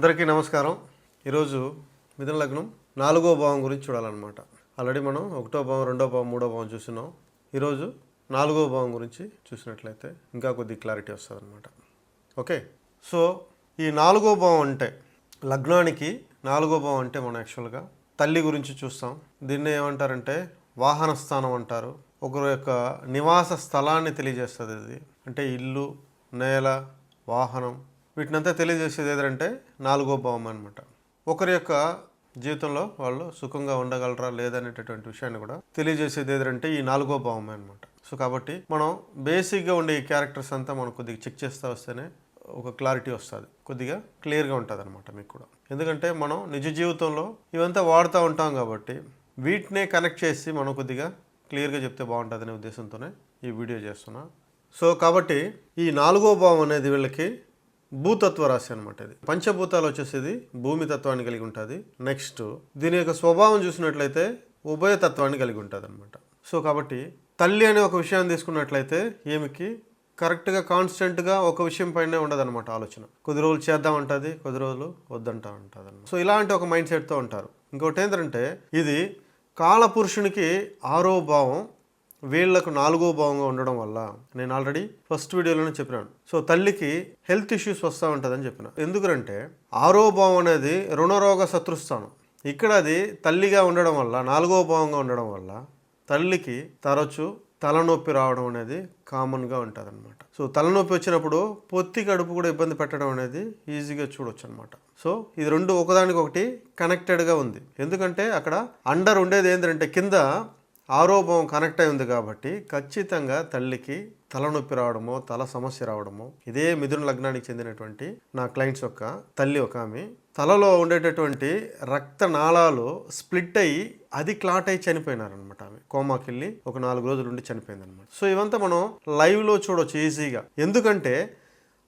అందరికీ నమస్కారం. ఈరోజు మిథున లగ్నం నాలుగో భావం గురించి చూడాలన్నమాట. ఆల్రెడీ మనం ఒకటో భావం రెండో భావం మూడో భావం చూస్తున్నాం. ఈరోజు నాలుగో భావం గురించి చూసినట్లయితే ఇంకా కొద్ది క్లారిటీ వస్తుంది అనమాట ఓకే సో ఈ నాలుగో భావం అంటే లగ్నానికి నాలుగో భావం అంటే మనం యాక్చువల్గా తల్లి గురించి చూస్తాం. దీన్ని ఏమంటారంటే వాహన స్థానం అంటారు. ఒకరి యొక్క నివాస స్థలాన్ని తెలియజేస్తుంది ఇది అంటే ఇల్లు నేల వాహనం వీటినంతా తెలియజేసేది ఏదంటే నాలుగో భావం అనమాట ఒకరి యొక్క జీవితంలో వాళ్ళు సుఖంగా ఉండగలరా లేదనేటటువంటి విషయాన్ని కూడా తెలియజేసేది ఏదంటే ఈ నాలుగో భావం అనమాట సో కాబట్టి మనం బేసిక్గా ఉండే ఈ క్యారెక్టర్స్ అంతా మనం కొద్దిగా చెక్ చేస్తూ వస్తేనే ఒక క్లారిటీ వస్తుంది. కొద్దిగా క్లియర్గా ఉంటుంది అనమాట మీకు కూడా. ఎందుకంటే మనం నిజ జీవితంలో ఇవంతా వాడుతూ ఉంటాం కాబట్టి వీటినే కనెక్ట్ చేసి మనం కొద్దిగా క్లియర్గా చెప్తే బాగుంటుంది అనే ఉద్దేశంతోనే ఈ వీడియో చేస్తున్నా. సో కాబట్టి ఈ నాలుగో భావం అనేది వీళ్ళకి భూతత్వ రాశి అనమాట ఇది. పంచభూతాలు వచ్చేసేది భూమి తత్వాన్ని కలిగి ఉంటుంది. నెక్స్ట్ దీని యొక్క స్వభావం చూసినట్లయితే ఉభయతత్వాన్ని కలిగి ఉంటుంది అనమాట సో కాబట్టి తల్లి అనే ఒక విషయాన్ని తీసుకున్నట్లయితే ఏమికి? కరెక్ట్గా కాన్స్టెంట్గా ఒక విషయం పైనే ఉండదన్నమాట ఆలోచన. కొద్ది రోజులు చేద్దాం ఉంటుంది కొద్ది రోజులు వద్దంటా ఉంటుంది సో ఇలాంటి ఒక మైండ్ సెట్తో ఉంటారు. ఇంకోటి ఏంటంటే ఇది కాలపురుషునికి ఆరో భావం వీళ్ళకు నాలుగో భావంగా ఉండడం వల్ల నేను ఆల్రెడీ ఫస్ట్ వీడియోలోనే చెప్పినాను. సో తల్లికి హెల్త్ ఇష్యూస్ వస్తూ ఉంటుందని చెప్పిన. ఎందుకంటే ఆరో భావం అనేది రుణరోగ శత్రుస్థానం. ఇక్కడ అది తల్లిగా ఉండడం వల్ల నాలుగో భావంగా ఉండడం వల్ల తల్లికి తరచు తలనొప్పి రావడం అనేది కామన్గా ఉంటుంది అనమాట సో తలనొప్పి వచ్చినప్పుడు పొత్తి కడుపు కూడా ఇబ్బంది పెట్టడం అనేది ఈజీగా చూడొచ్చు అనమాట సో ఇది రెండు ఒకదానికొకటి కనెక్టెడ్గా ఉంది. ఎందుకంటే అక్కడ అండర్ ఉండేది ఏంటంటే కింద ఆరోపం కనెక్ట్ అయి ఉంది కాబట్టి ఖచ్చితంగా తల్లికి తలనొప్పి రావడమో తల సమస్య రావడమో ఇదే మిథున లగ్నానికి చెందినటువంటి నా క్లయింట్స్ యొక్క తల్లి ఒక ఆమె. తలలో ఉండేటటువంటి రక్త నాళాలు స్ప్లిట్ అయ్యి అది క్లాట్ అయి చనిపోయినారనమాట ఆమె. కోమాకి వెళ్ళి ఒక నాలుగు రోజులు ఉండి చనిపోయింది అనమాట సో ఇవంతా మనం లైవ్లో చూడొచ్చు ఈజీగా. ఎందుకంటే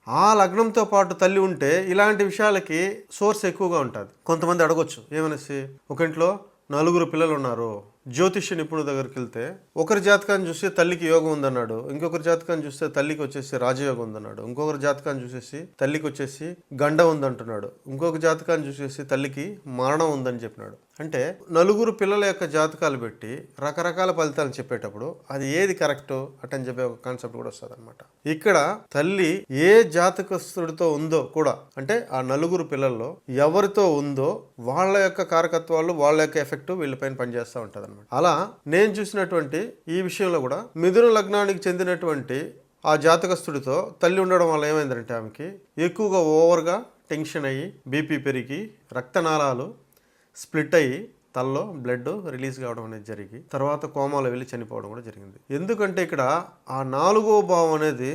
ఆ లగ్నంతో పాటు తల్లి ఉంటే ఇలాంటి విషయాలకి సోర్స్ ఎక్కువగా ఉంటుంది. కొంతమంది అడగొచ్చు ఏమనేసి? ఒక ఇంట్లో నలుగురు పిల్లలు ఉన్నారు జ్యోతిష్య నిపుణుల దగ్గరికి వెళ్తే ఒకరి జాతకాన్ని చూస్తే తల్లికి యోగం ఉందన్నాడు ఇంకొకరి జాతకాన్ని చూస్తే తల్లికి వచ్చేసి రాజయోగం ఉందన్నాడు ఇంకొకరి జాతకాన్ని చూసేసి తల్లికి వచ్చేసి గండ ఉందంటున్నాడు ఇంకొక జాతకాన్ని చూసేసి తల్లికి మరణం ఉందని చెప్పినాడు. అంటే నలుగురు పిల్లల యొక్క జాతకాలు పెట్టి రకరకాల ఫలితాలు చెప్పేటప్పుడు అది ఏది కరెక్ట్ అటని చెప్పే ఒక కాన్సెప్ట్ కూడా వస్తుంది అనమాట ఇక్కడ తల్లి ఏ జాతకస్తుడితో ఉందో కూడా అంటే ఆ నలుగురు పిల్లల్లో ఎవరితో ఉందో వాళ్ళ యొక్క కారకత్వాలు వాళ్ళ యొక్క ఎఫెక్ట్ వీళ్ళపైన పనిచేస్తూ ఉంటుంది అనమాట అలా నేను చూసినటువంటి ఈ విషయంలో కూడా మిథున లగ్నానికి చెందినటువంటి ఆ జాతకస్తుడితో తల్లి ఉండడం వల్ల ఏమైందంటే ఆమెకి ఎక్కువగా ఓవర్గా టెన్షన్ అయ్యి బీపీ పెరిగి రక్తనాళాలు స్ప్లిట్ అయ్యి తలలో బ్లడ్ రిలీజ్ కావడం అనేది జరిగి తర్వాత కోమాలో వెళ్ళి చనిపోవడం కూడా జరిగింది. ఎందుకంటే ఇక్కడ ఆ నాలుగో భావం అనేది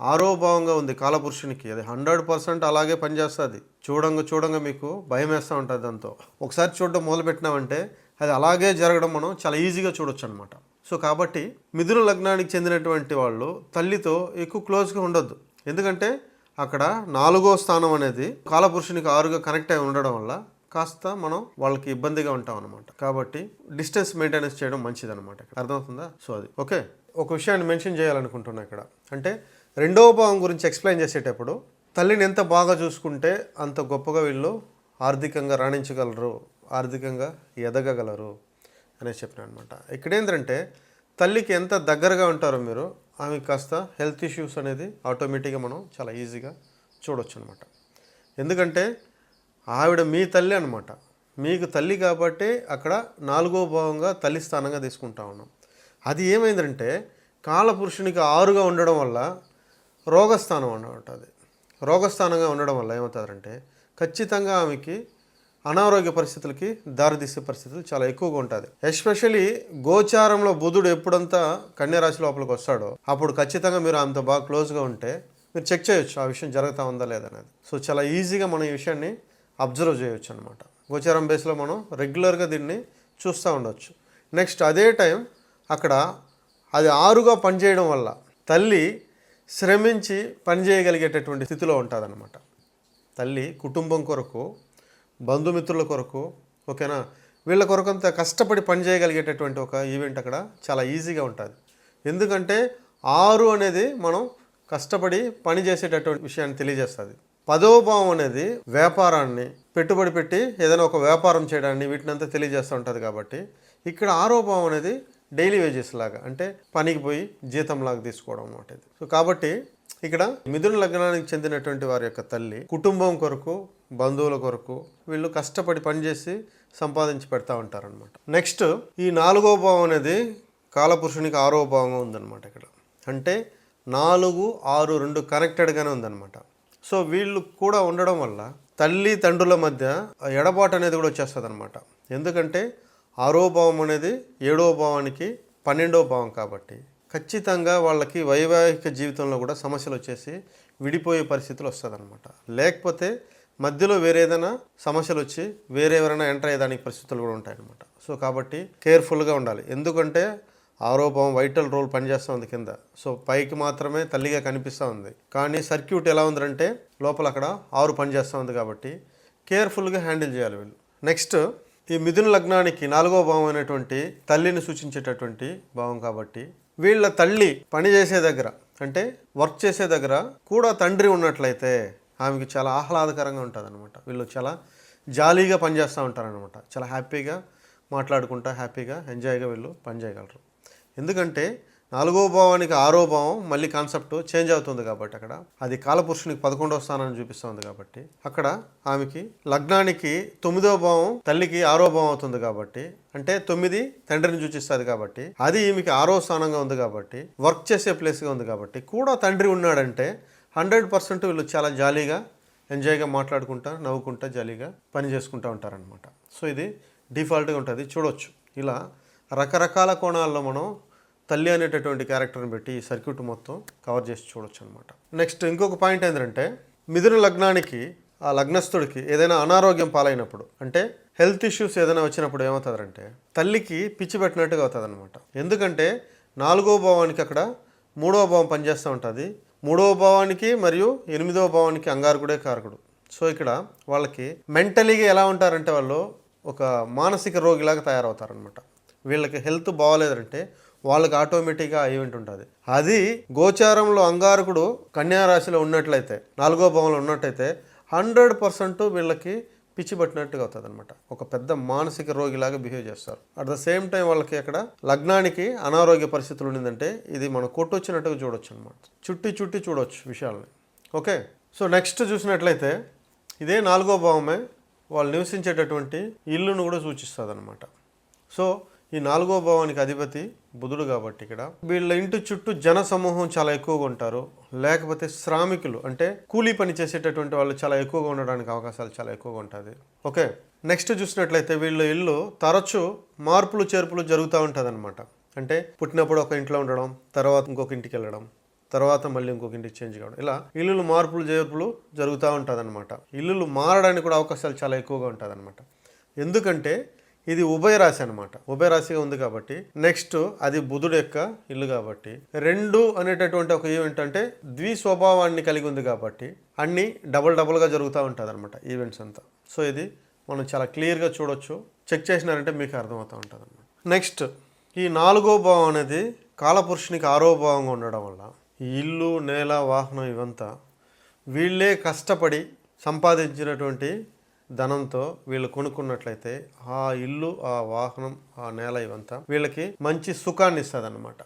ఆరో భావంగా ఉంది కాలపురుషునికి. అది హండ్రెడ్ పర్సెంట్ అలాగే పనిచేస్తుంది. చూడంగా చూడంగా మీకు భయం వేస్తూ ఉంటుంది దాంతో. ఒకసారి చూడడం మొదలుపెట్టినామంటే అది అలాగే జరగడం మనం చాలా ఈజీగా చూడొచ్చు అనమాట సో కాబట్టి మిథున లగ్నానికి చెందినటువంటి వాళ్ళు తల్లితో ఎక్కువ క్లోజ్గా ఉండొద్దు. ఎందుకంటే అక్కడ నాలుగో స్థానం అనేది కాలపురుషునికి ఆరుగా కనెక్ట్ అయి ఉండడం వల్ల కాస్త మనం వాళ్ళకి ఇబ్బందిగా ఉంటాం అనమాట కాబట్టి డిస్టెన్స్ మెయింటెనెన్స్ చేయడం మంచిది అనమాట అర్థమవుతుందా? సో అది. ఓకే. ఒక విషయాన్ని మెన్షన్ చేయాలనుకుంటున్నా ఇక్కడ. అంటే రెండవ భావం గురించి ఎక్స్ప్లెయిన్ చేసేటప్పుడు తల్లిని ఎంత బాగా చూసుకుంటే అంత గొప్పగా వీళ్ళు ఆర్థికంగా రాణించగలరు ఆర్థికంగా ఎదగగలరు అనేసి చెప్పిన అనమాట ఇక్కడ ఏంటంటే తల్లికి ఎంత దగ్గరగా ఉంటారో మీరు ఆమె కాస్త హెల్త్ ఇష్యూస్ అనేది ఆటోమేటిక్గా మనం చాలా ఈజీగా చూడొచ్చు అనమాట ఎందుకంటే ఆవిడ మీ తల్లి అనమాట మీకు తల్లి కాబట్టి అక్కడ నాలుగో భావంగా తల్లి స్థానంగా తీసుకుంటా ఉన్నాం. అది ఏమైందంటే కాలపురుషునికి ఆరుగా ఉండడం వల్ల రోగస్థానం అనమాట అది. రోగస్థానంగా ఉండడం వల్ల ఏమవుతుందంటే ఖచ్చితంగా ఆమెకి అనారోగ్య పరిస్థితులకి దారితీసే పరిస్థితులు చాలా ఎక్కువగా ఉంటుంది. ఎస్పెషలీ గోచారంలో బుధుడు ఎప్పుడంతా కన్యరాశి లోపలికి వస్తాడో అప్పుడు ఖచ్చితంగా మీరు ఆమెతో బాగా క్లోజ్గా ఉంటే మీరు చెక్ చేయొచ్చు ఆ విషయం జరుగుతూ ఉందా లేదనేది. సో చాలా ఈజీగా మనం ఈ విషయాన్ని అబ్జర్వ్ చేయొచ్చు అనమాట గోచారం బేస్లో మనం రెగ్యులర్గా దీన్ని చూస్తూ ఉండొచ్చు. నెక్స్ట్ అదే టైం అక్కడ అది ఆరుగా పనిచేయడం వల్ల తల్లి శ్రమించి పనిచేయగలిగేటటువంటి స్థితిలో ఉంటుందన్నమాట. తల్లి కుటుంబం కొరకు బంధుమిత్రుల కొరకు ఓకేనా? వీళ్ళ కొరకు అంత కష్టపడి పని చేయగలిగేటటువంటి ఒక ఈవెంట్ అక్కడ చాలా ఈజీగా ఉంటుంది. ఎందుకంటే ఆరు అనేది మనం కష్టపడి పని చేసేటటువంటి విషయాన్ని తెలియజేస్తుంది. పదవ భావం అనేది వ్యాపారాన్ని పెట్టుబడి పెట్టి ఏదైనా ఒక వ్యాపారం చేయడాన్ని వీటినంతా తెలియజేస్తూ ఉంటుంది కాబట్టి ఇక్కడ ఆరో భావం అనేది డైలీ వేజెస్ లాగా అంటే పనికి పోయి జీతం లాగా తీసుకోవడం అన్నమాట ఇది. సో కాబట్టి ఇక్కడ మిథున లగ్నానికి చెందినటువంటి వారి యొక్క తల్లి కుటుంబం కొరకు బంధువుల కొరకు వీళ్ళు కష్టపడి పనిచేసి సంపాదించి పెడతా ఉంటారనమాట నెక్స్ట్ ఈ నాలుగో భావం అనేది కాలపురుషునికి ఆరో భావంగా ఉందన్నమాట ఇక్కడ. అంటే నాలుగు ఆరు రెండు కనెక్టెడ్గానే ఉందన్నమాట. సో వీళ్ళు కూడా ఉండడం వల్ల తల్లి తండ్రుల మధ్య ఎడబాటు అనేది కూడా వచ్చేస్తుంది అనమాట ఎందుకంటే ఆరో భావం అనేది ఏడో భావానికి పన్నెండో భావం కాబట్టి ఖచ్చితంగా వాళ్ళకి వైవాహిక జీవితంలో కూడా సమస్యలు వచ్చేసి విడిపోయే పరిస్థితులు వస్తుందన్నమాట. లేకపోతే మధ్యలో వేరే ఏదైనా సమస్యలు వచ్చి వేరే ఎవరైనా ఎంటర్ అయ్యేదానికి పరిస్థితులు కూడా ఉంటాయన్నమాట. సో కాబట్టి కేర్ఫుల్గా ఉండాలి. ఎందుకంటే ఆరోపం వైటల్ రోల్ పనిచేస్తూ ఉంది కింద. సో పైకి మాత్రమే తల్లిగా కనిపిస్తూ ఉంది. కానీ సర్క్యూట్ ఎలా ఉందంటే లోపల అక్కడ ఆరు పనిచేస్తూ ఉంది కాబట్టి కేర్ఫుల్గా హ్యాండిల్ చేయాలి వీళ్ళు. నెక్స్ట్ ఈ మిథున లగ్నానికి నాలుగో భావం అయినటువంటి తల్లిని సూచించేటటువంటి భావం కాబట్టి వీళ్ళ తల్లి పని చేసే దగ్గర అంటే వర్క్ చేసే దగ్గర కూడా తండ్రి ఉన్నట్లయితే ఆమెకి చాలా ఆహ్లాదకరంగా ఉంటుంది అనమాట వీళ్ళు చాలా జాలీగా పనిచేస్తూ ఉంటారనమాట చాలా హ్యాపీగా మాట్లాడుకుంటా హ్యాపీగా ఎంజాయ్గా వీళ్ళు పని చేయగలరు. ఎందుకంటే నాలుగో భావానికి ఆరో భావం మళ్ళీ కాన్సెప్ట్ చేంజ్ అవుతుంది కాబట్టి అక్కడ. అది కాలపురుషునికి పదకొండవ స్థానాన్ని చూపిస్తుంది కాబట్టి. అక్కడ ఆమెకి లగ్నానికి తొమ్మిదో భావం తల్లికి ఆరో భావం అవుతుంది కాబట్టి. అంటే తొమ్మిది తండ్రిని సూచిస్తుంది కాబట్టి. అది ఈమెకి ఆరో స్థానంగా ఉంది కాబట్టి. వర్క్ చేసే ప్లేస్గా ఉంది కాబట్టి. కూడా తండ్రి ఉన్నాడంటే హండ్రెడ్ పర్సెంట్ వీళ్ళు చాలా జాలీగా ఎంజాయ్గా మాట్లాడుకుంటా నవ్వుకుంటా జాలీగా పని చేసుకుంటూ ఉంటారనమాట సో ఇది డిఫాల్ట్గా ఉంటుంది. చూడొచ్చు. ఇలా రకరకాల కోణాల్లో మనం తల్లి అనేటటువంటి క్యారెక్టర్ని పెట్టి ఈ సర్క్యూట్ మొత్తం కవర్ చేసి చూడొచ్చు అనమాట నెక్స్ట్ ఇంకొక పాయింట్ ఏంటంటే మిథున లగ్నానికి ఆ లగ్నస్థుడికి ఏదైనా అనారోగ్యం పాలైనప్పుడు అంటే హెల్త్ ఇష్యూస్ ఏదైనా వచ్చినప్పుడు ఏమవుతుందంటే తల్లికి పిచ్చి పెట్టినట్టుగా అవుతుంది అనమాట ఎందుకంటే నాలుగో భావానికి అక్కడ మూడవ భావం పనిచేస్తూ ఉంటుంది. మూడవ భావానికి మరియు ఎనిమిదవ భావానికి అంగారకుడే కారకుడు. సో ఇక్కడ వాళ్ళకి మెంటలీగా ఎలా ఉంటారంటే వాళ్ళు ఒక మానసిక రోగిలాగా తయారవుతారనమాట. వీళ్ళకి హెల్త్ బాగోలేదంటే వాళ్ళకి ఆటోమేటిక్గా ఈవెంట్ ఉంటుంది అది గోచారంలో అంగారకుడు కన్యారాశిలో ఉన్నట్లయితే నాలుగో భావంలో ఉన్నట్టయితే హండ్రెడ్ పర్సెంట్ వీళ్ళకి పిచ్చి పట్టినట్టుగా అవుతుంది అనమాట ఒక పెద్ద మానసిక రోగిలాగా బిహేవ్ చేస్తారు. అట్ ద సేమ్ టైం వాళ్ళకి అక్కడ లగ్నానికి అనారోగ్య పరిస్థితులు ఉండిందంటే ఇది మనం కొట్టొచ్చినట్టుగా చూడొచ్చు అనమాట చుట్టి చుట్టి చూడొచ్చు విషయాల్ని. ఓకే? సో నెక్స్ట్ చూసినట్లయితే ఇదే నాలుగో భావమే వాళ్ళు నివసించేటటువంటి ఇల్లును కూడా సూచిస్తుంది అనమాట సో ఈ నాలుగో భావానికి అధిపతి బుధుడు కాబట్టి ఇక్కడ. వీళ్ళ ఇంటి చుట్టూ జన సమూహం చాలా ఎక్కువగా ఉంటారు. లేకపోతే శ్రామికులు అంటే కూలీ పని చేసేటటువంటి వాళ్ళు చాలా ఎక్కువగా ఉండడానికి అవకాశాలు చాలా ఎక్కువగా ఉంటుంది. ఓకే నెక్స్ట్ చూసినట్లయితే వీళ్ళ ఇల్లు తరచూ మార్పులు చేర్పులు జరుగుతూ ఉంటుంది అనమాట అంటే పుట్టినప్పుడు ఒక ఇంట్లో ఉండడం తర్వాత ఇంకొక ఇంటికి వెళ్ళడం తర్వాత మళ్ళీ ఇంకొక ఇంటికి చేంజ్ కావడం. ఇలా ఇల్లులు మార్పులు చేర్పులు జరుగుతూ ఉంటుంది అనమాట ఇల్లులు మారడానికి కూడా అవకాశాలు చాలా ఎక్కువగా ఉంటుంది అనమాట ఎందుకంటే ఇది ఉభయ రాశి అనమాట ఉభయ రాశిగా ఉంది కాబట్టి నెక్స్ట్ అది బుధుడు యొక్క ఇల్లు కాబట్టి రెండు అనేటటువంటి ఒక ఈవెంట్ అంటే ద్వి స్వభావాన్ని కలిగి ఉంది కాబట్టి అన్ని డబుల్ డబుల్గా జరుగుతూ ఉంటుంది అనమాట ఈవెంట్స్ అంతా. సో ఇది మనం చాలా క్లియర్గా చూడొచ్చు. చెక్ చేసినారంటే మీకు అర్థమవుతూ ఉంటుంది అనమాట నెక్స్ట్ ఈ నాలుగో భావం అనేది కాలపురుషునికి ఆరో భావంగా ఉండడం వల్ల ఈ ఇల్లు నేల వాహనం ఇవంతా వీళ్ళే కష్టపడి సంపాదించినటువంటి ధనంతో వీళ్ళు కొనుక్కున్నట్లయితే ఆ ఇల్లు ఆ వాహనం ఆ నేల ఇవంతా వీళ్ళకి మంచి సుఖాన్ని ఇస్తుంది అనమాట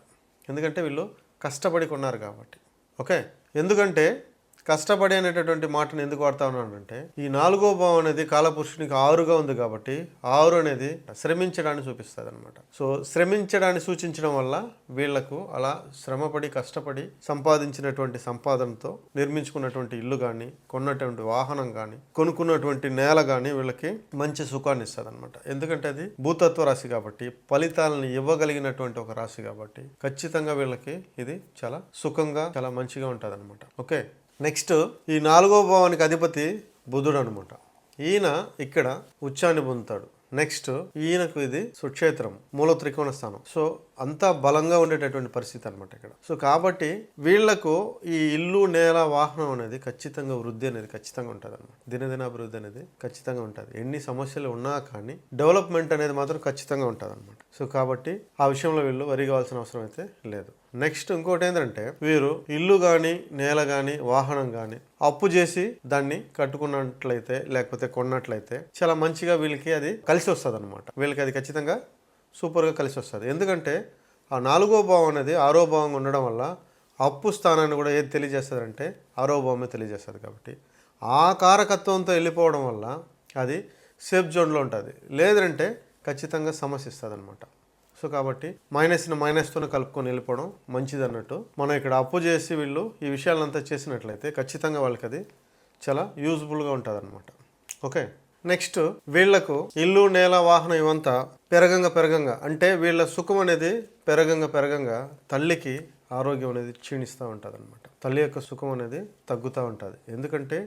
ఎందుకంటే వీళ్ళు కష్టపడి కొన్నారు కాబట్టి. ఓకే? ఎందుకంటే కష్టపడి అనేటటువంటి మాటను ఎందుకు వాడుతా ఉన్నానంటే ఈ నాలుగో భావం అనేది కాలపురుషునికి ఆరుగా ఉంది కాబట్టి ఆరు అనేది శ్రమించడాన్ని చూపిస్తుంది అనమాట సో శ్రమించడాన్ని సూచించడం వల్ల వీళ్ళకు అలా శ్రమపడి కష్టపడి సంపాదించినటువంటి సంపాదనతో నిర్మించుకున్నటువంటి ఇల్లు కానీ కొన్నటువంటి వాహనం కానీ కొనుక్కున్నటువంటి నేల కానీ వీళ్ళకి మంచి సుఖాన్ని ఇస్తుంది అనమాట ఎందుకంటే అది భూతత్వ రాశి కాబట్టి ఫలితాలను ఇవ్వగలిగినటువంటి ఒక రాశి కాబట్టి ఖచ్చితంగా వీళ్ళకి ఇది చాలా సుఖంగా చాలా మంచిగా ఉంటుంది అనమాట ఓకే? నెక్స్ట్ ఈ నాలుగో భావానికి అధిపతి బుధుడు అనమాట ఈయన ఇక్కడ ఉచ్చాన్ని పొందుతాడు. నెక్స్ట్ ఈయనకు ఇది సుక్షేత్రం మూల త్రికోణ స్థానం. సో అంతా బలంగా ఉండేటటువంటి పరిస్థితి అనమాట ఇక్కడ. సో కాబట్టి వీళ్ళకు ఈ ఇల్లు నేల వాహనం అనేది ఖచ్చితంగా వృద్ధి అనేది ఖచ్చితంగా ఉంటుంది అనమాట దినదినాభివృద్ధి అనేది ఖచ్చితంగా ఉంటుంది. ఎన్ని సమస్యలు ఉన్నా కానీ డెవలప్మెంట్ అనేది మాత్రం ఖచ్చితంగా ఉంటుంది అనమాట సో కాబట్టి ఆ విషయంలో వీళ్ళు వరి కావాల్సిన అవసరం అయితే లేదు. నెక్స్ట్ ఇంకోటి ఏంటంటే వీరు ఇల్లు కానీ నేల కానీ వాహనం కానీ అప్పు చేసి దాన్ని కట్టుకున్నట్లయితే లేకపోతే కొన్నట్లయితే చాలా మంచిగా వీళ్ళకి అది కలిసి వస్తుంది అనమాట వీళ్ళకి అది ఖచ్చితంగా సూపర్గా కలిసి వస్తుంది. ఎందుకంటే ఆ నాలుగో భావం అనేది ఆరో భావంగా ఉండడం వల్ల అప్పు స్థానాన్ని కూడా ఏది తెలియజేస్తుంది అంటే ఆరో భావమే తెలియజేస్తుంది కాబట్టి ఆ కారకత్వంతో వెళ్ళిపోవడం వల్ల అది సేఫ్ జోన్లో ఉంటుంది. లేదంటే ఖచ్చితంగా సమస్య ఇస్తుంది అనమాట సో కాబట్టి మైనస్ని మైనస్తోనే కలుపుకొని వెళ్ళిపోవడం మంచిది అన్నట్టు మనం ఇక్కడ అప్పు చేసి వీళ్ళు ఈ విషయాలంతా చేసినట్లయితే ఖచ్చితంగా వాళ్ళకి అది చాలా యూజ్ఫుల్గా ఉంటుంది అనమాట ఓకే? నెక్స్ట్ వీళ్ళకు ఇల్లు నేల వాహనం ఇవంతా పెరగంగా పెరగంగా అంటే వీళ్ళ సుఖం అనేది పెరగంగా పెరగంగా తల్లికి ఆరోగ్యం అనేది క్షీణిస్తూ ఉంటుంది అనమాట తల్లి యొక్క సుఖం అనేది తగ్గుతూ ఉంటుంది. ఎందుకంటే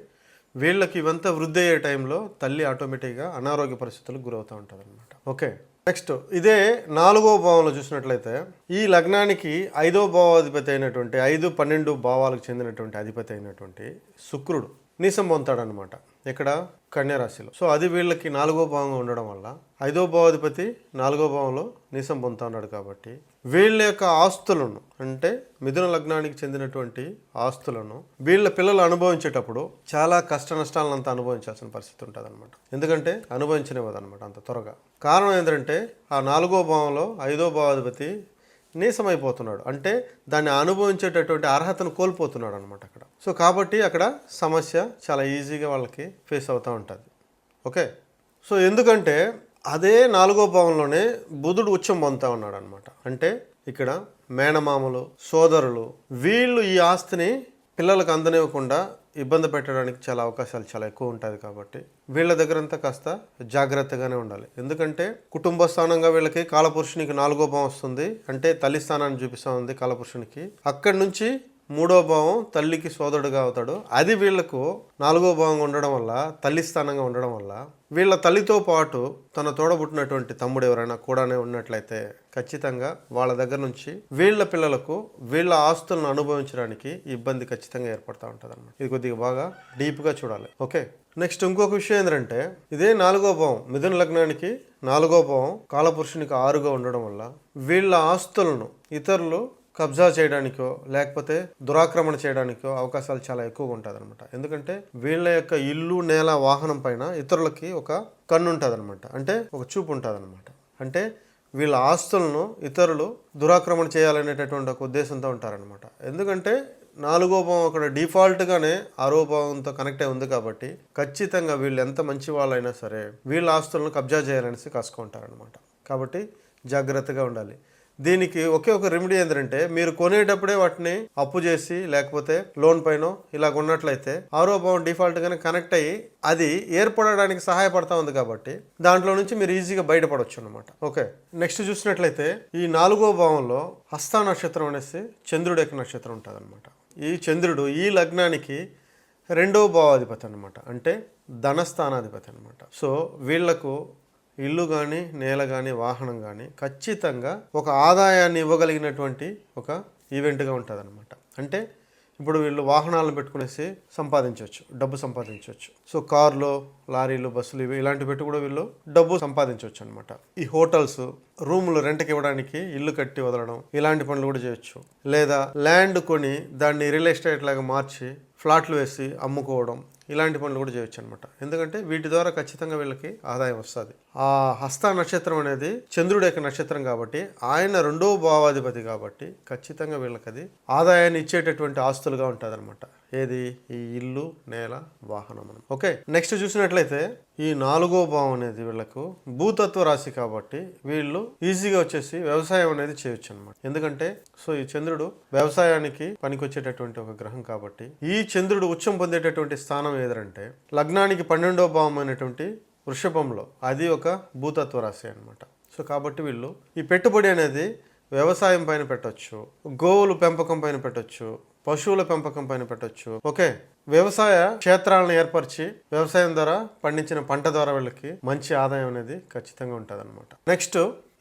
వీళ్ళకి ఇవంతా వృద్ధి అయ్యే టైంలో తల్లి ఆటోమేటిక్గా అనారోగ్య పరిస్థితులకు గురవుతూ ఉంటుంది అనమాట ఓకే? నెక్స్ట్ ఇదే నాలుగో భావంలో చూసినట్లయితే ఈ లగ్నానికి ఐదో భావాధిపతి అయినటువంటి ఐదు పన్నెండు భావాలకు చెందినటువంటి అధిపతి అయినటువంటి శుక్రుడు నీసం పొందుతాడనమాట ఇక్కడ కన్యారాశిలో సో అది వీళ్ళకి నాలుగో భావంగా ఉండడం వల్ల ఐదో భావాధిపతి నాలుగో భావంలో నీసం పొందుతా ఉన్నాడు కాబట్టి వీళ్ళ యొక్క ఆస్తులను అంటే మిథున లగ్నానికి చెందినటువంటి ఆస్తులను వీళ్ళ పిల్లలు అనుభవించేటప్పుడు చాలా కష్ట నష్టాలను అంతా అనుభవించాల్సిన పరిస్థితి ఉంటుంది అనమాట ఎందుకంటే అనుభవించనివ్వదు అనమాట అంత త్వరగా. కారణం ఏంటంటే ఆ నాలుగో భావంలో ఐదో భావాధిపతి నీసమైపోతున్నాడు. అంటే దాన్ని అనుభవించేటటువంటి అర్హతను కోల్పోతున్నాడు అనమాట అక్కడ. సో కాబట్టి అక్కడ సమస్య చాలా ఈజీగా వాళ్ళకి ఫేస్ అవుతూ ఉంటుంది. ఓకే? సో ఎందుకంటే అదే నాలుగో భావంలోనే బుధుడు ఉచ్చం పొందుతా ఉన్నాడు అనమాట అంటే ఇక్కడ మేనమామలు సోదరులు వీళ్ళు ఈ ఆస్తిని పిల్లలకు అందనివ్వకుండా ఇబ్బంది పెట్టడానికి చాలా అవకాశాలు చాలా ఎక్కువ ఉంటుంది కాబట్టి వీళ్ళ దగ్గరంతా కాస్త జాగ్రత్తగానే ఉండాలి. ఎందుకంటే కుటుంబ స్థానంగా వీళ్ళకి కాలపురుషునికి నాలుగో భావం వస్తుంది. అంటే తల్లి స్థానాన్ని చూపిస్తూ ఉంది కాలపురుషునికి. అక్కడి నుంచి మూడో భావం తల్లికి సోదరుడుగా అవుతాడు. అది వీళ్ళకు నాలుగో భావంగా ఉండడం వల్ల తల్లి స్థానంగా ఉండడం వల్ల వీళ్ళ తల్లితో పాటు తన తోడబుట్టినటువంటి తమ్ముడు ఎవరైనా కూడానే ఉన్నట్లయితే ఖచ్చితంగా వాళ్ళ దగ్గర నుంచి వీళ్ళ పిల్లలకు వీళ్ళ ఆస్తులను అనుభవించడానికి ఇబ్బంది ఖచ్చితంగా ఏర్పడుతూ ఉంటుంది అనమాట ఇది కొద్దిగా బాగా డీప్గా చూడాలి. ఓకే? నెక్స్ట్ ఇంకొక విషయం ఏంటంటే ఇదే నాలుగో భావం మిథున లగ్నానికి నాలుగో భావం కాలపురుషునికి ఆరుగా ఉండడం వల్ల వీళ్ళ ఆస్తులను ఇతరులు కబ్జా చేయడానికో లేకపోతే దురాక్రమణ చేయడానికో అవకాశాలు చాలా ఎక్కువగా ఉంటుంది అనమాట ఎందుకంటే వీళ్ళ యొక్క ఇల్లు నేల వాహనం పైన ఇతరులకి ఒక కన్ను ఉంటుంది అనమాట అంటే ఒక చూపు ఉంటుంది అనమాట అంటే వీళ్ళ ఆస్తులను ఇతరులు దురాక్రమణ చేయాలనేటటువంటి ఒక ఉద్దేశంతో ఉంటారనమాట ఎందుకంటే నాలుగో భావం అక్కడ డిఫాల్ట్గానే ఆరో భావంతో కనెక్ట్ అయి ఉంది కాబట్టి ఖచ్చితంగా వీళ్ళు ఎంత మంచి వాళ్ళైనా సరే వీళ్ళ ఆస్తులను కబ్జా చేయాలనేసి కాసుకుంటారనమాట కాబట్టి జాగ్రత్తగా ఉండాలి. దీనికి ఒకే ఒక రెమెడీ ఏంటంటే మీరు కొనేటప్పుడే వాటిని అప్పు చేసి లేకపోతే లోన్ పైన ఇలా ఉన్నట్లయితే ఆరో భావం డిఫాల్ట్ గానే కనెక్ట్ అయ్యి అది ఏర్పడడానికి సహాయపడతా ఉంది కాబట్టి దాంట్లో నుంచి మీరు ఈజీగా బయటపడవచ్చు అనమాట ఓకే నెక్స్ట్ చూసినట్లయితే ఈ నాలుగో భావంలో హస్త నక్షత్రం అనేసి చంద్రుడు యొక్క నక్షత్రం ఉంటుంది అనమాట ఈ చంద్రుడు ఈ లగ్నానికి రెండో భావాధిపతి అనమాట అంటే ధనస్థానాధిపతి అనమాట సో వీళ్ళకు ఇల్లు కానీ నేల కానీ వాహనం కానీ ఖచ్చితంగా ఒక ఆదాయాన్ని ఇవ్వగలిగినటువంటి ఒక ఈవెంట్గా ఉంటుంది అనమాట అంటే ఇప్పుడు వీళ్ళు వాహనాలను పెట్టుకునేసి సంపాదించవచ్చు డబ్బు సంపాదించవచ్చు. సో కార్లు లారీలు బస్సులు ఇవి ఇలాంటివి పెట్టి కూడా వీళ్ళు డబ్బు సంపాదించవచ్చు అనమాట ఈ హోటల్స్ రూములు రెంట్కి ఇవ్వడానికి ఇల్లు కట్టి వదలడం ఇలాంటి పనులు కూడా చేయొచ్చు. లేదా ల్యాండ్ కొని దాన్ని రియల్ ఎస్టేట్ లాగా మార్చి ఫ్లాట్లు వేసి అమ్ముకోవడం ఇలాంటి పనులు కూడా చేయొచ్చు అనమాట ఎందుకంటే వీటి ద్వారా ఖచ్చితంగా వీళ్ళకి ఆదాయం వస్తుంది. ఆ హస్త నక్షత్రం అనేది చంద్రుడి యొక్క నక్షత్రం కాబట్టి ఆయన రెండవ భావాధిపతి కాబట్టి ఖచ్చితంగా వీళ్ళకి అది ఆదాయాన్ని ఇచ్చేటటువంటి ఆస్తులుగా ఉంటుంది అనమాట ఏది? ఈ ఇల్లు నేల వాహనం అని ఓకే నెక్స్ట్ చూసినట్లయితే ఈ నాలుగో భావం అనేది వీళ్ళకు భూతత్వ రాశి కాబట్టి వీళ్ళు ఈజీగా వచ్చేసి వ్యవసాయం అనేది చేయొచ్చు అనమాట ఎందుకంటే సో ఈ చంద్రుడు వ్యవసాయానికి పనికొచ్చేటటువంటి ఒక గ్రహం కాబట్టి ఈ చంద్రుడు ఉచ్చం పొందేటటువంటి స్థానం ఏదంటే లగ్నానికి పన్నెండో భావం అయినటువంటి వృషభంలో అది ఒక భూతత్వ రాశి అనమాట సో కాబట్టి వీళ్ళు ఈ పెట్టుబడి అనేది వ్యవసాయం పైన పెట్టొచ్చు గోవులు పెంపకం పైన పెట్టొచ్చు పశువుల పెంపకం పైన పెట్టొచ్చు. ఓకే. వ్యవసాయ క్షేత్రాలను ఏర్పరిచి వ్యవసాయం ద్వారా పండించిన పంట ద్వారా వీళ్ళకి మంచి ఆదాయం అనేది ఖచ్చితంగా ఉంటుంది అనమాట నెక్స్ట్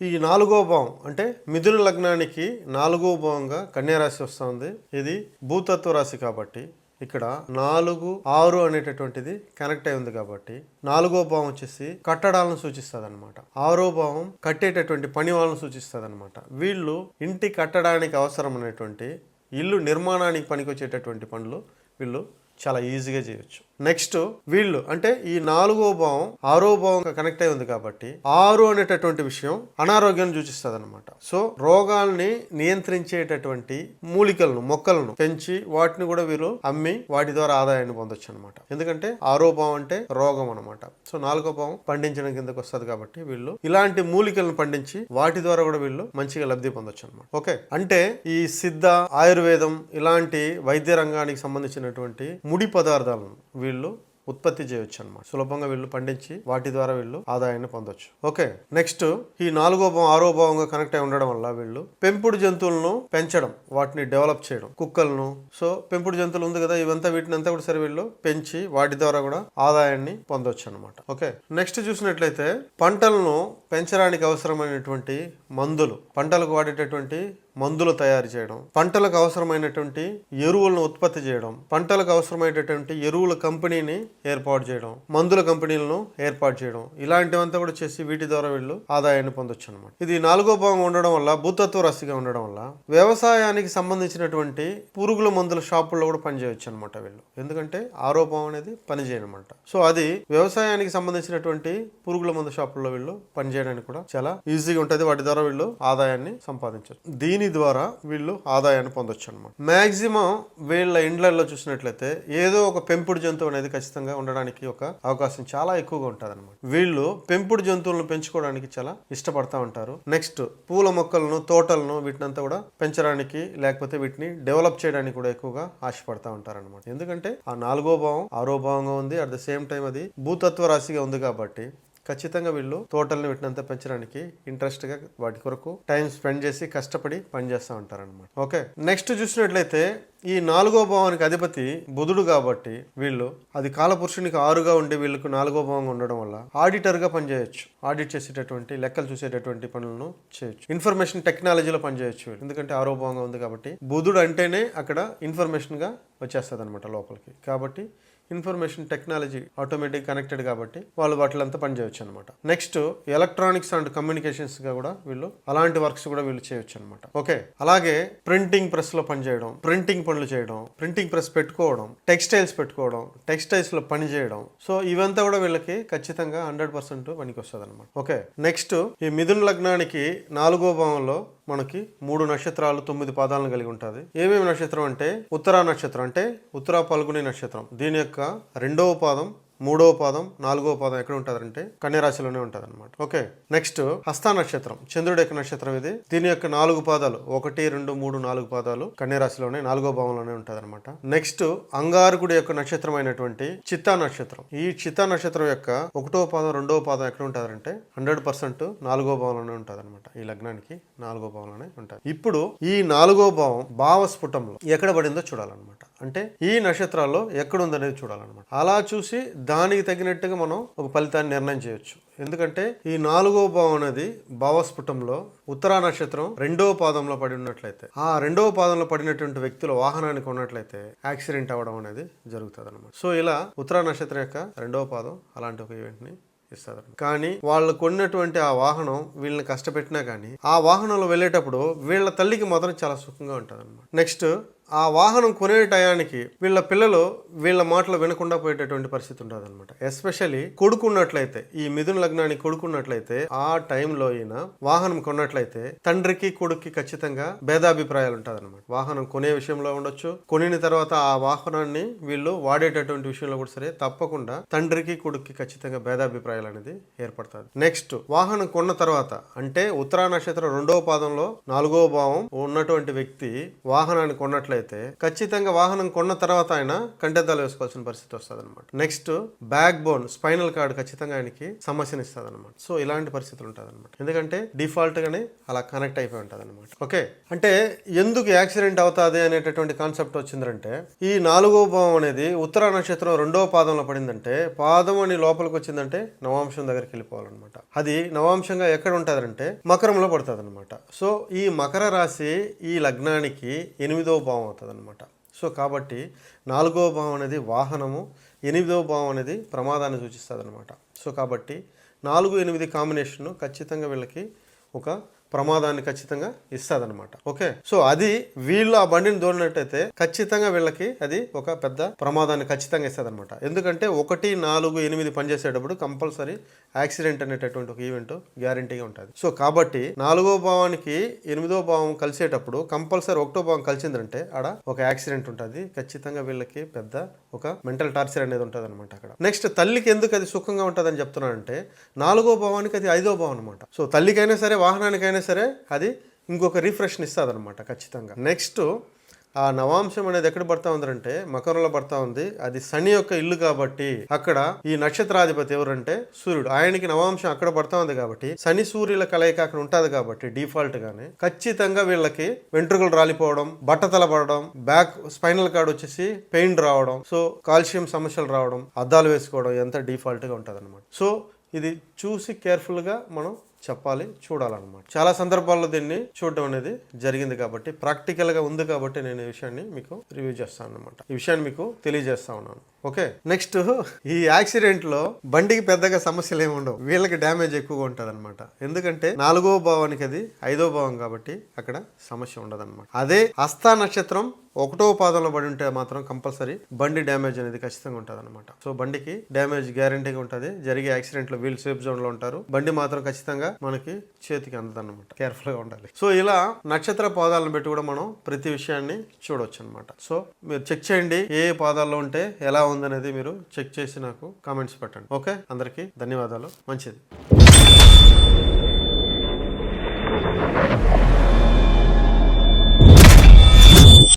ఈ నాలుగో భావం అంటే మిథున లగ్నానికి నాలుగో భావంగా కన్యారాశి వస్తుంది. ఇది భూతత్వ రాశి కాబట్టి ఇక్కడ నాలుగు ఆరు అనేటటువంటిది కనెక్ట్ అయి ఉంది కాబట్టి నాలుగో భావం వచ్చేసి కట్టడాలను సూచిస్తుంది అనమాట ఆరో భావం కట్టేటటువంటి పని వాళ్ళని సూచిస్తుంది అనమాట వీళ్ళు ఇంటి కట్టడానికి అవసరమైనటువంటి ఇల్లు నిర్మాణానికి పనికొచ్చేటటువంటి పనులు వీళ్ళు చాలా ఈజీగా చేయొచ్చు. నెక్స్ట్ వీళ్ళు అంటే ఈ నాలుగో భావం ఆరో భావం కనెక్ట్ అయి ఉంది కాబట్టి ఆరు అనేటటువంటి విషయం అనారోగ్యాన్ని సూచిస్తుంది అనమాట సో రోగాల్ని నియంత్రించేటటువంటి మూలికలను మొక్కలను పెంచి వాటిని కూడా వీళ్ళు అమ్మి వాటి ద్వారా ఆదాయాన్ని పొందొచ్చు అనమాట ఎందుకంటే ఆరో భావం అంటే రోగం అనమాట సో నాలుగో భావం పండించడం కిందకు వస్తుంది కాబట్టి వీళ్ళు ఇలాంటి మూలికలను పండించి వాటి ద్వారా కూడా వీళ్ళు మంచిగా లబ్ధి పొందొచ్చు అనమాట ఓకే అంటే ఈ సిద్ధ ఆయుర్వేదం ఇలాంటి వైద్య రంగానికి సంబంధించినటువంటి ముడి పదార్థాలను వీళ్ళు ఉత్పత్తి చేయొచ్చు అనమాట సులభంగా వీళ్ళు పండించి వాటి ద్వారా వీళ్ళు ఆదాయాన్ని పొందొచ్చు. ఓకే నెక్స్ట్ ఈ నాలుగో భావం ఆరో భావంగా కనెక్ట్ అయి ఉండడం వల్ల వీళ్ళు పెంపుడు జంతువులను పెంచడం వాటిని డెవలప్ చేయడం కుక్కలను. సో పెంపుడు జంతువులు ఉంది కదా ఇవంతా వీటిని అంతా కూడా సరే వీళ్ళు పెంచి వాటి ద్వారా కూడా ఆదాయాన్ని పొందొచ్చు అనమాట ఓకే నెక్స్ట్ చూసినట్లయితే పంటలను పెంచడానికి అవసరమైనటువంటి మందులు పంటలకు వాడేటటువంటి మందులు తయారు చేయడం పంటలకు అవసరమైనటువంటి ఎరువులను ఉత్పత్తి చేయడం పంటలకు అవసరమైనటువంటి ఎరువుల కంపెనీని ఏర్పాటు చేయడం మందుల కంపెనీలను ఏర్పాటు చేయడం ఇలాంటివంతా కూడా చేసి వీటి ద్వారా వీళ్ళు ఆదాయాన్ని పొందొచ్చు అనమాట ఇది నాలుగో భాగం ఉండడం వల్ల భూతత్వ రాశిగా ఉండడం వల్ల వ్యవసాయానికి సంబంధించినటువంటి పురుగుల మందుల షాపుల్లో కూడా పనిచేయవచ్చు అనమాట వీళ్ళు. ఎందుకంటే ఆరోపం అనేది పని చేయనమాట. సో అది వ్యవసాయానికి సంబంధించినటువంటి పురుగుల మందు షాపుల్లో వీళ్ళు పనిచేయడానికి కూడా చాలా ఈజీగా ఉంటుంది. వాటి ద్వారా వీళ్ళు ఆదాయాన్ని సంపాదించారు దీని ద్వారా వీళ్ళు ఆదాయాన్ని పొందొచ్చు అనమాట మాక్సిమం వీళ్ళ ఇండ్లలో చూసినట్లయితే ఏదో ఒక పెంపుడు జంతువు అనేది ఖచ్చితంగా ఉండడానికి ఒక అవకాశం చాలా ఎక్కువగా ఉంటుంది అనమాట వీళ్ళు పెంపుడు జంతువులను పెంచుకోవడానికి చాలా ఇష్టపడతా ఉంటారు. నెక్స్ట్ పూల మొక్కలను తోటలను వీటినంతా కూడా పెంచడానికి లేకపోతే వీటిని డెవలప్ చేయడానికి కూడా ఎక్కువగా ఆశపడతా ఉంటారు అనమాట ఎందుకంటే ఆ నాలుగో భావం ఆరో భావంగా ఉంది. అట్ ద సేమ్ టైం అది భూతత్వ రాశిగా ఉంది కాబట్టి ఖచ్చితంగా వీళ్ళు తోటల్ని వీటినంతా పెంచడానికి ఇంట్రెస్ట్గా వాటి కొరకు టైం స్పెండ్ చేసి కష్టపడి పనిచేస్తూ ఉంటారనమాట ఓకే నెక్స్ట్ చూసినట్లయితే ఈ నాలుగో భావానికి అధిపతి బుధుడు కాబట్టి వీళ్ళు అది కాలపురుషునికి ఆరుగా ఉండి వీళ్ళకు నాలుగో భావంగా ఉండడం వల్ల ఆడిటర్గా పనిచేయచ్చు. పనిచేయొచ్చు ఆడిట్ చేసేటటువంటి లెక్కలు చూసేటటువంటి పనులను చేయొచ్చు. ఇన్ఫర్మేషన్ టెక్నాలజీలో పనిచేయచ్చు వీళ్ళు. ఎందుకంటే ఆరో భావంగా ఉంది కాబట్టి బుధుడు అంటేనే అక్కడ ఇన్ఫర్మేషన్గా వచ్చేస్తుంది అనమాట లోపలికి. కాబట్టి ఇన్ఫర్మేషన్ టెక్నాలజీ ఆటోమేటిక్ కనెక్టెడ్ కాబట్టి వాళ్ళు వాటిలంతా పనిచేయవచ్చు అనమాట నెక్స్ట్ ఎలక్ట్రానిక్స్ అండ్ కమ్యూనికేషన్స్గా కూడా వీళ్ళు అలాంటి వర్క్స్ కూడా వీళ్ళు చేయొచ్చు అనమాట ఓకే అలాగే ప్రింటింగ్ ప్రెస్లో పనిచేయడం ప్రింటింగ్ పనులు చేయడం ప్రింటింగ్ ప్రెస్ పెట్టుకోవడం టెక్స్టైల్స్ పెట్టుకోవడం టెక్స్టైల్స్లో సో ఇవంతా కూడా వీళ్ళకి ఖచ్చితంగా హండ్రెడ్ పర్సెంట్ పనికి వస్తుంది అనమాట ఓకే నెక్స్ట్ ఈ మిథున లగ్నానికి నాలుగో భావంలో మనకి మూడు నక్షత్రాలు తొమ్మిది పాదాలను కలిగి ఉంటుంది. ఏమేమి నక్షత్రం అంటే ఉత్తరా నక్షత్రం అంటే ఉత్తరా పల్గుని నక్షత్రం. దీని యొక్క రెండవ పాదం మూడో పాదం నాలుగో పాదం ఎక్కడ ఉంటుందంటే కన్యరాశిలోనే ఉంటుంది అనమాట ఓకే నెక్స్ట్ హస్త నక్షత్రం చంద్రుడి యొక్క నక్షత్రం ఇది. దీని యొక్క నాలుగు పాదాలు ఒకటి రెండు మూడు నాలుగు పాదాలు కన్యరాశిలోనే నాలుగో భావంలోనే ఉంటుంది అనమాట నెక్స్ట్ అంగారకుడి యొక్క నక్షత్రం అయినటువంటి చిత్తా నక్షత్రం. ఈ చిత్తా నక్షత్రం యొక్క ఒకటో పాదం రెండవ పాదం ఎక్కడ ఉంటుందంటే హండ్రెడ్ పర్సెంట్ నాలుగో భావంలోనే ఉంటుంది అనమాట ఈ లగ్నానికి నాలుగో భావంలోనే ఉంటుంది. ఇప్పుడు ఈ నాలుగో భావం భావస్ఫుటంలో ఎక్కడ పడిందో చూడాలన్నమాట. అంటే ఈ నక్షత్రాల్లో ఎక్కడుందనేది చూడాలన్నమాట. అలా చూసి దానికి తగినట్టుగా మనం ఒక ఫలితాన్ని నిర్ణయం చేయొచ్చు. ఎందుకంటే ఈ నాలుగో భావం అనేది భావస్ఫుటంలో ఉత్తరా నక్షత్రం రెండవ పాదంలో పడి ఉన్నట్లయితే ఆ రెండవ పాదంలో పడినటువంటి వ్యక్తుల వాహనానికి ఉన్నట్లయితే యాక్సిడెంట్ అవ్వడం అనేది జరుగుతుంది అనమాట సో ఇలా ఉత్తరా నక్షత్రం యొక్క రెండవ పాదం అలాంటి ఒక ఈవెంట్ని ఇస్తారు కానీ వాళ్ళు కొన్నటువంటి ఆ వాహనం వీళ్ళని కష్టపెట్టినా కానీ ఆ వాహనంలో వెళ్ళేటప్పుడు వీళ్ళ తల్లికి మాత్రం చాలా సుఖంగా ఉంటుంది అనమాట నెక్స్ట్ ఆ వాహనం కొనే టయానికి వీళ్ళ పిల్లలు వీళ్ళ మాటలు వినకుండా పోయేటటువంటి పరిస్థితి ఉంటుంది అనమాట ఎస్పెషల్లీ కొడుకున్నట్లయితే ఈ మిథున లగ్నానికి కొడుకున్నట్లయితే ఆ టైంలో ఈయన వాహనం కొన్నట్లయితే తండ్రికి కొడుక్కి ఖచ్చితంగా భేదాభిప్రాయాలు ఉంటుంది అనమాట వాహనం కొనే విషయంలో ఉండొచ్చు కొనిన తర్వాత ఆ వాహనాన్ని వీళ్ళు వాడేటటువంటి విషయంలో కూడా సరే తప్పకుండా తండ్రికి కొడుక్కి ఖచ్చితంగా భేదాభిప్రాయాలు అనేది ఏర్పడుతుంది. నెక్స్ట్ వాహనం కొన్న తర్వాత అంటే ఉత్తరా నక్షత్రం రెండవ పాదంలో నాలుగవ భావం ఉన్నటువంటి వ్యక్తి వాహనాన్ని కొన్నట్లయితే ఖచ్చితంగా వాహనం కొన్న తర్వాత ఆయన కంటెద్దాలు వేసుకోవాల్సిన పరిస్థితి వస్తుంది అనమాట next back bone spinal cord ఖచ్చితంగా ఆయనకి సమస్యను ఇస్తుంది అనమాట సో ఇలాంటి పరిస్థితులు ఉంటుంది అనమాట ఎందుకంటే డిఫాల్ట్ గానే అలా కనెక్ట్ అయిపోయి ఉంటుంది అనమాట ఓకే అంటే ఎందుకు యాక్సిడెంట్ అవుతుంది అనేటటువంటి కాన్సెప్ట్ వచ్చిందంటే ఈ నాలుగో భావం అనేది ఉత్తర నక్షత్రం రెండవ పాదంలో పడిందంటే పాదం అని లోపలికి వచ్చిందంటే నవాంశం దగ్గరికి వెళ్ళిపోవాలన్నమాట. అది నవాంశంగా ఎక్కడ ఉంటుందంటే మకరంలో పడుతుంది అనమాట సో ఈ మకర రాశి ఈ లగ్నానికి ఎనిమిదో భావం అవుతుంది అనమాట సో కాబట్టి నాలుగవ భావం అనేది వాహనము ఎనిమిదవ భావం అనేది ప్రమాదాన్ని సూచిస్తుంది అనమాట సో కాబట్టి నాలుగు ఎనిమిది కాంబినేషన్ ఖచ్చితంగా వీళ్ళకి ఒక ప్రమాదాన్ని ఖచ్చితంగా ఇస్తుందన్నమాట. ఓకే? సో అది వీళ్ళు ఆ బండిని దోడినట్టయితే ఖచ్చితంగా వీళ్ళకి అది ఒక పెద్ద ప్రమాదాన్ని ఖచ్చితంగా ఇస్తుందన్నమాట. ఎందుకంటే ఒకటి నాలుగు ఎనిమిది పనిచేసేటప్పుడు కంపల్సరీ యాక్సిడెంట్ అనేటటువంటి ఒక ఈవెంట్ గ్యారంటీగా ఉంటుంది. సో కాబట్టి నాలుగో భావానికి ఎనిమిదో భావం కలిసేటప్పుడు కంపల్సరీ ఒకటో భావం కలిసిందంటే ఆడ ఒక యాక్సిడెంట్ ఉంటుంది. ఖచ్చితంగా వీళ్ళకి పెద్ద ఒక మెంటల్ టార్చర్ అనేది ఉంటుంది అనమాట అక్కడ. నెక్స్ట్ తల్లికి ఎందుకు అది సుఖంగా ఉంటుందని చెప్తున్నానంటే నాలుగో భావానికి అది ఐదో భావం అనమాట సో తల్లికైనా సరే వాహనానికైనా సరే అది ఇంకొక రిఫ్రెష్ని ఇస్తుంది అనమాట ఖచ్చితంగా. నెక్స్ట్ ఆ నవాంశం అనేది ఎక్కడ పడతా ఉందంటే మకరంలో పడతా ఉంది. అది శని యొక్క ఇల్లు కాబట్టి అక్కడ ఈ నక్షత్రాధిపతి ఎవరంటే సూర్యుడు. ఆయనకి నవాంశం అక్కడ పడతా ఉంది కాబట్టి శని సూర్యుల కలయిక అక్కడ ఉంటుంది కాబట్టి డిఫాల్ట్ గానే ఖచ్చితంగా వీళ్ళకి వెంట్రుకలు రాలిపోవడం బట్టతల పడడం బ్యాక్ స్పైనల్ కార్డ్ వచ్చేసి పెయిన్ రావడం సో కాల్షియం సమస్యలు రావడం అద్దాలు వేసుకోవడం ఎంత డిఫాల్ట్గా ఉంటుంది సో ఇది చూసి కేర్ఫుల్గా మనం చెప్పాలి చూడాలన్నమాట. చాలా సందర్భాల్లో దీన్ని చూడడం అనేది జరిగింది కాబట్టి ప్రాక్టికల్గా ఉంది కాబట్టి నేను ఈ విషయాన్ని మీకు రివ్యూ చేస్తాను అనమాట ఈ విషయాన్ని మీకు తెలియజేస్తా ఉన్నాను. ఓకే. నెక్స్ట్ ఈ యాక్సిడెంట్లో బండికి పెద్దగా సమస్యలు ఏమి ఉండవు. వీళ్ళకి డ్యామేజ్ ఎక్కువగా ఉంటుంది అనమాట ఎందుకంటే నాలుగో భావానికి అది ఐదో భావం కాబట్టి అక్కడ సమస్య ఉండదు అదే హస్త నక్షత్రం ఒకటో పాదంలో పడి ఉంటే మాత్రం కంపల్సరీ బండి డ్యామేజ్ అనేది ఖచ్చితంగా ఉంటుంది అనమాట సో బండికి డ్యామేజ్ గ్యారంటీగా ఉంటుంది. జరిగే యాక్సిడెంట్లో వీళ్ళు వీల్ సేఫ్ జోన్లో ఉంటారు. బండి మాత్రం ఖచ్చితంగా మనకి చేతికి అందదన్నమాట. కేర్ఫుల్గా ఉండాలి. సో ఇలా నక్షత్ర పాదాలను పెట్టి కూడా మనం ప్రతి విషయాన్ని చూడొచ్చు అనమాట సో మీరు చెక్ చేయండి. ఏ ఏ పాదాల్లో ఉంటే ఎలా ఉందనేది మీరు చెక్ చేసి నాకు కామెంట్స్ పెట్టండి. ఓకే అందరికీ ధన్యవాదాలు. మంచిది.